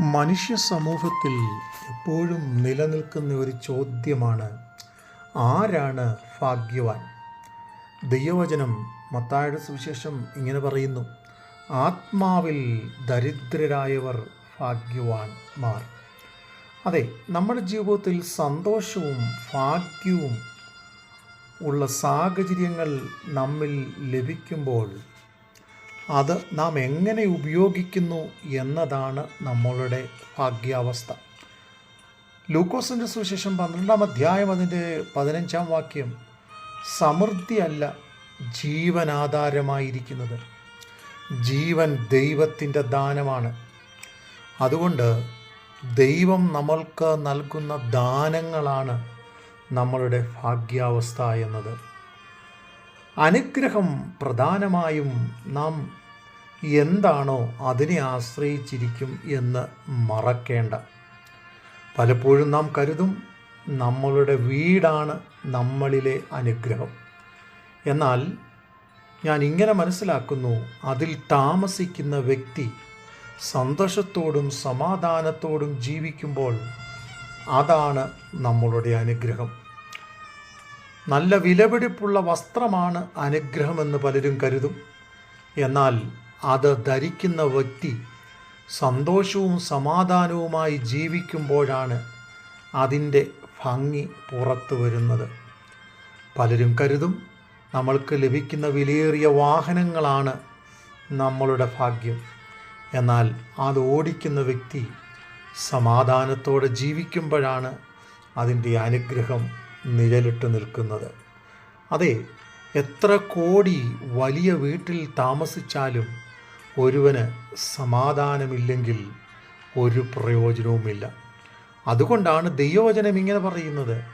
മനുഷ്യ സമൂഹത്തിൽ എപ്പോഴും നിലനിൽക്കുന്ന ഒരു ചോദ്യമാണ് ആരാണ് ഭാഗ്യവാൻ? ദൈവവചനം മത്തായുടെ സുവിശേഷം ഇങ്ങനെ പറയുന്നു ആത്മാവിൽ ദരിദ്രരായവർ ഭാഗ്യവാന്മാർ. അതെ നമ്മുടെ ജീവിതത്തിൽ സന്തോഷവും ഭാഗ്യവും ഉള്ള സാഹചര്യങ്ങൾ നമ്മിൽ ലഭിക്കുമ്പോൾ അത് നാം എങ്ങനെ ഉപയോഗിക്കുന്നു എന്നതാണ് നമ്മളുടെ ഭാഗ്യാവസ്ഥ. ലൂക്കോസിന്റെ സുവിശേഷം പന്ത്രണ്ടാം അധ്യായം അതിന്റെ പതിനഞ്ചാം വാക്യം സമൃദ്ധിയല്ല ജീവനാധാരമായിരിക്കുന്നത്. ജീവൻ ദൈവത്തിന്റെ ദാനമാണ്. അതുകൊണ്ട് ദൈവം നമ്മൾക്ക് നൽകുന്ന ദാനങ്ങളാണ് നമ്മളുടെ ഭാഗ്യാവസ്ഥ എന്നത്. അനുഗ്രഹം പ്രധാനമായും നാം എന്താണോ അതിനെ ആശ്രയിച്ചിരിക്കും എന്ന് മറക്കേണ്ട. പലപ്പോഴും നാം കരുതും നമ്മളുടെ വീടാണ് നമ്മളിലെ അനുഗ്രഹം. എന്നാൽ ഞാൻ ഇങ്ങനെ മനസ്സിലാക്കുന്നു അതിൽ താമസിക്കുന്ന വ്യക്തി സന്തോഷത്തോടും സമാധാനത്തോടും ജീവിക്കുമ്പോൾ അതാണ് നമ്മളുടെ അനുഗ്രഹം. നല്ല വിലപിടിപ്പുള്ള വസ്ത്രമാണ് അനുഗ്രഹമെന്ന് പലരും കരുതും. എന്നാൽ അത് ധരിക്കുന്ന വ്യക്തി സന്തോഷവും സമാധാനവുമായി ജീവിക്കുമ്പോഴാണ് അതിന്റെ ഭംഗി പുറത്തു വരുന്നത്. പലരും കരുതും നമ്മൾക്ക് ലഭിക്കുന്ന വിലയേറിയ വാഹനങ്ങളാണ് നമ്മളുടെ ഭാഗ്യം. എന്നാൽ അത് ഓടിക്കുന്ന വ്യക്തി സമാധാനത്തോടെ ജീവിക്കുമ്പോഴാണ് അതിന്റെ അനുഗ്രഹം നിഴലിട്ട് നിൽക്കുന്നത്. അതെ എത്ര കോടി വലിയ വീട്ടിൽ താമസിച്ചാലും ഒരുവന് സമാധാനമില്ലെങ്കിൽ ഒരു പ്രയോജനവുമില്ല. അതുകൊണ്ടാണ് ദൈവവചനം ഇങ്ങനെ പറയുന്നത്.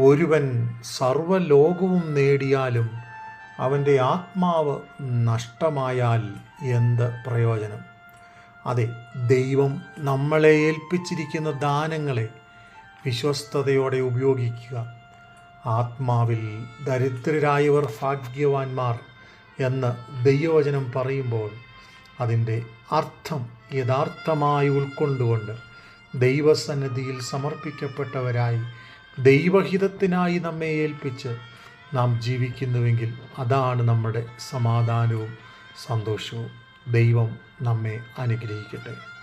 ഒരുവൻ സർവലോകവും നേടിയാലും അവന്റെ ആത്മാവ് നഷ്ടമായാൽ എന്ത് പ്രയോജനം? അതെ ദൈവം നമ്മളെ ഏൽപ്പിച്ചിരിക്കുന്ന ദാനങ്ങളെ വിശ്വസ്തയോടെ ഉപയോഗിക്കുക. ആത്മാവിൽ ദരിദ്രരായവർ ഭാഗ്യവാന്മാർ എന്ന് ദൈവവചനം പറയുമ്പോൾ അതിന്റെ അർത്ഥം യഥാർത്ഥമായി ഉൾക്കൊണ്ടുകൊണ്ട് ദൈവസന്നിധിയിൽ സമർപ്പിക്കപ്പെട്ടവരായി ദൈവഹിതത്തിനായി നമ്മെ ഏൽപ്പിച്ച് നാം ജീവിക്കുന്നുവെങ്കിൽ അതാണ് നമ്മുടെ സമാധാനവും സന്തോഷവും. ദൈവം നമ്മെ അനുഗ്രഹിക്കട്ടെ.